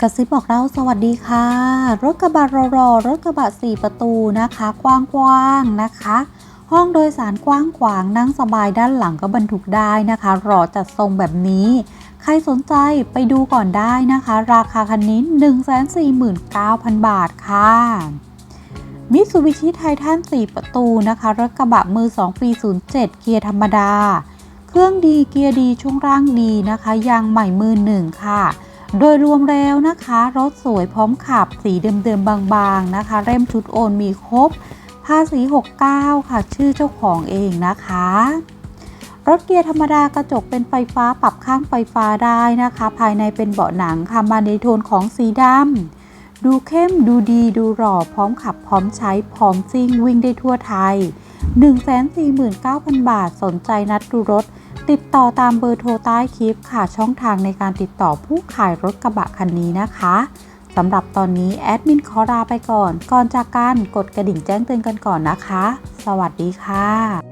กระซิบบอกเราสวัสดีค่ะ รถกระบะรอรอรถกระบะสี่ประตูนะคะ กว้างๆนะคะ ห้องโดยสารกว้างขวางนั่งสบายด้านหลังก็บรรทุกได้นะคะ รอจัดทรงแบบนี้ ใครสนใจไปดูก่อนได้นะคะ ราคาคันนี้ 149,000 บาทค่ะมิตซูบิชิไททัน4ประตูนะคะ รถกระบะมือ 2 ปี 07 เกียร์ธรรมดา เครื่องดีเกียร์ดีช่วงล่างดีนะคะ ยางใหม่มือหนึ่งค่ะ โดยรวมแล้วนะคะ รถสวยพร้อมขับสีเดิมๆบางๆนะคะ เร่มชุดโอนมีครบภาษี 69 ค่ะ ชื่อเจ้าของเองนะคะ รถเกียร์ธรรมดากระจกเป็นไฟฟ้าปรับข้างไฟฟ้าได้นะคะ ภายในเป็นเบาะหนังค่ะมาในโทนของสีดำดูเข้มดูดีดูหล่อพร้อมขับพร้อมใช้พร้อมซิ่งวิ่งได้ทั่วไทย 149,000 บาท สนใจนัดดูรถ ติดต่อตามเบอร์โทรใต้คลิปค่ะ ช่องทางในการติดต่อผู้ขายรถกระบะคันนี้นะคะสำหรับตอนนี้ แอดมินขอลาไปก่อน ก่อนจากการกดกระดิ่งแจ้งเตือนกันก่อนนะคะ สวัสดีค่ะ